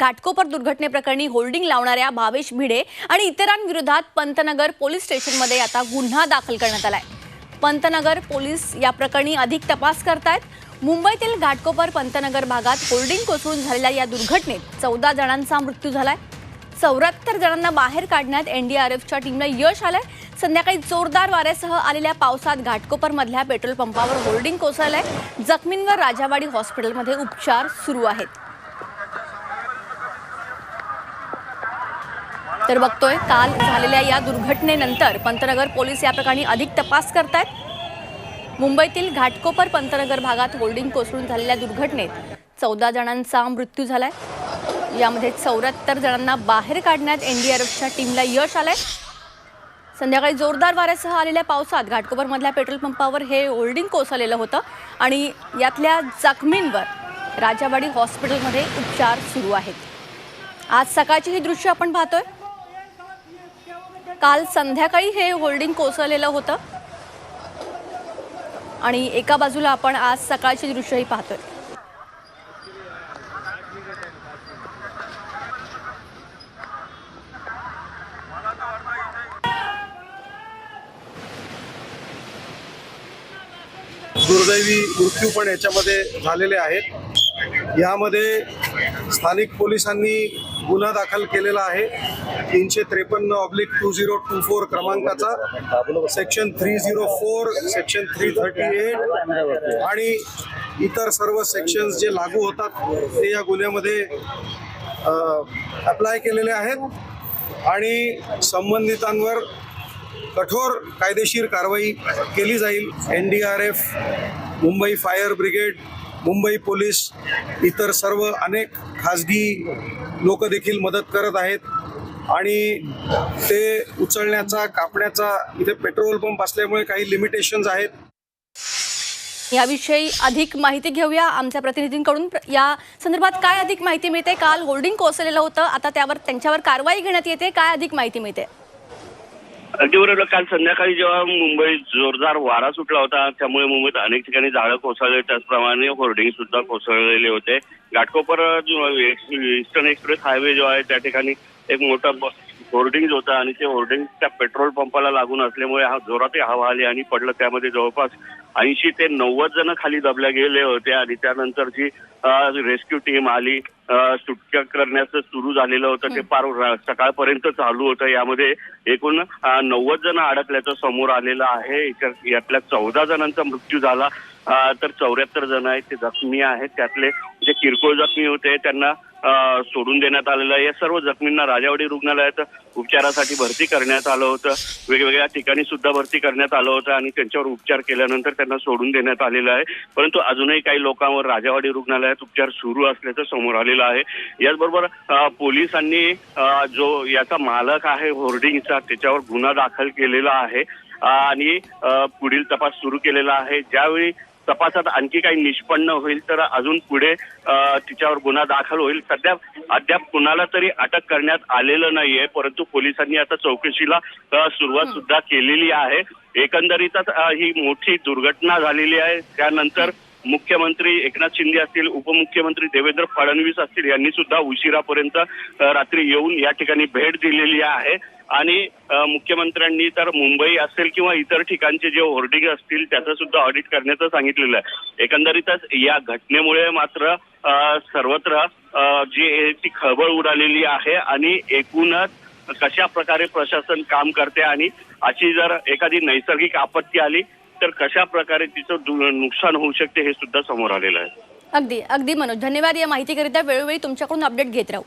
Ghatkopar दुर्घटनेप्रकरणी holding लावणाऱ्या भावेश भिडे आणि इतरांविरोधात Pantnagar police स्टेशनमध्ये आता गुन्हा दाखल करण्यात आलाय. पंतनगर पोलीस या प्रकरणी अधिक तपास करतायत. मुंबईतील घाटकोपर पंतनगर भागात होल्डिंग कोसळून झालेल्या या दुर्घटनेत चौदा जणांचा मृत्यू झालाय. चौऱ्याहत्तर जणांना बाहेर काढण्यात एनडीआरएफच्या टीमला यश आलंय. संध्याकाळी जोरदार वाऱ्यासह आलेल्या पावसात घाटकोपरमधल्या पेट्रोल पंपावर होल्डिंग कोसळलंय. जखमींवर राजावाडी हॉस्पिटलमध्ये उपचार सुरू आहेत. तर बघतोय काल झालेल्या या दुर्घटनेनंतर पंतनगर पोलीस या प्रकरणी अधिक तपास करतायत. मुंबईतील घाटकोपर पंतनगर भागात होल्डिंग कोसळून झालेल्या दुर्घटनेत चौदा जणांचा मृत्यू झालाय. यामध्ये चौऱ्याहत्तर जणांना बाहेर काढण्यात एनडीआरएफच्या टीमला यश आलंय. संध्याकाळी जोरदार वाऱ्यासह आलेल्या पावसात घाटकोपरमधल्या पेट्रोल पंपावर हे होल्डिंग कोसळलेलं होतं आणि यातल्या जखमींवर राजावाडी हॉस्पिटलमध्ये उपचार सुरू आहेत. आज सकाळची ही दृश्य आपण पाहतोय. काल संध्याकाळी हे होल्डिंग कोसळलेलं होतं. आणि एका बाजूला आपण आज सकाळची दृश्यही पाहतोय. दुर्दैवी मृत्यू पण याच्यामध्ये झालेले आहेत. यामध्ये स्थानिक पोलिसांनी गुन्हा दाखल केलेला आहे. तीनशे त्रेपन्न oblique two zero two four क्रमांकाचा. Section three zero four section three thirty eight आणि इतर सर्व सेक्शन्स जे लागू होतात ते या गुन्ह्यामध्ये अप्लाय केलेले आहेत. आणि संबंधितांवर कठोर कायदेशीर कारवाई केली जाईल. N D R F Mumbai fire brigade Mumbai police इतर सर्व अनेक खाजगी लोक देखील मदत करत आहेत. आणि ते उचलण्याचा कापण्याचा इथे पेट्रोल पंप असल्यामुळे काही लिमिटेशन्स आहेत. याविषयी अधिक माहिती घेऊया आमच्या प्रतिनिधींकडून. या संदर्भात काय अधिक माहिती मिळते? काल होल्डिंग कोसळलेलं होतं. आता त्यावर त्यांच्यावर कारवाई घेण्यात येते. काय अधिक माहिती मिळते? अगदी बरोबर. काल संध्याकाळी जेव्हा मुंबईत जोरदार वारा सुटला होता त्यामुळे मुंबईत अनेक ठिकाणी झाडं कोसळले. त्याचप्रमाणे होर्डिंग सुद्धा कोसळलेले होते. घाटकोपर ईस्टर्न एक्सप्रेस हायवे जो आहे त्या ठिकाणी एक मोठा होर्डिंग होता आणि ते होर्डिंग त्या पेट्रोल पंपाला लागून असल्यामुळे हा जोरात हवा आली आणि पडलं. त्यामध्ये जवळपास ऐंशी ते नव्वद जण खाली दबल्या गेले होते आणि त्यानंतर जी रेस्क्यू टीम आली. सुटका करण्याचं सुरू झालेलं होतं. ते फार सकाळपर्यंत चालू होतं. यामध्ये एकूण नव्वद जण अडकल्याचं समोर आलेलं आहे. यातल्या चौदा जणांचा मृत्यू झाला. तर चौऱ्याहत्तर जण आहेत ते जखमी आहेत. त्यातले जे किरकोळ जखमी होते त्यांना सोडून देण्यात आलेलं आहे. या सर्व जखमींना राजावाडी रुग्णालयात उपचारासाठी भरती करण्यात आलं होतं. वेगवेगळ्या ठिकाणी सुद्धा भरती करण्यात आलं होतं आणि त्यांच्यावर उपचार केल्यानंतर त्यांना सोडून देण्यात आलेलं आहे. परंतु अजूनही काही लोकांवर राजावाडी रुग्णालयात उपचार सुरू असल्याचं समोर आलेलं आहे. याचबरोबर पोलिसांनी जो याचा मालक आहे होर्डिंगचा त्याच्यावर गुन्हा दाखल केलेला आहे. आणि पुढील तपास सुरू केलेला आहे. ज्यावेळी तपासात आणखी काही निष्पन्न होईल तर अजून पुढे तिच्यावर गुन्हा दाखल होईल. सध्या अद्याप कुणाला तरी अटक करण्यात आलेलं नाहीये परंतु पोलिसांनी आता चौकशीला सुरुवात सुद्धा केलेली आहे. एकंदरीतच ही मोठी दुर्घटना झालेली आहे. त्यानंतर मुख्यमंत्री एकनाथ शिंदे असतील उपमुख्यमंत्री देवेंद्र फडणवीस असतील यांनी सुद्धा उशिरापर्यंत रात्री येऊन या ठिकाणी भेट दिलेली आहे. आणि मुख्यमंत्र्यांनी तर मुंबई असेल किंवा इतर ठिकाणचे जे होर्डिंग असतील त्याचं सुद्धा ऑडिट करण्याचं सांगितलेलं आहे. एकंदरीतच या घटनेमुळे मात्र सर्वत्र जी ती खळबळ उडालेली आहे आणि एकूणच कशा प्रकारे प्रशासन काम करते आणि अशी जर एखादी नैसर्गिक आपत्ती आली तर कशा प्रकारे तिचं नुकसान होऊ शकते हे सुद्धा समोर आलेलं आहे. अगदी अगदी मनोज धन्यवाद या माहितीकरिता. वेळोवेळी तुमच्याकडून अपडेट घेत राहू.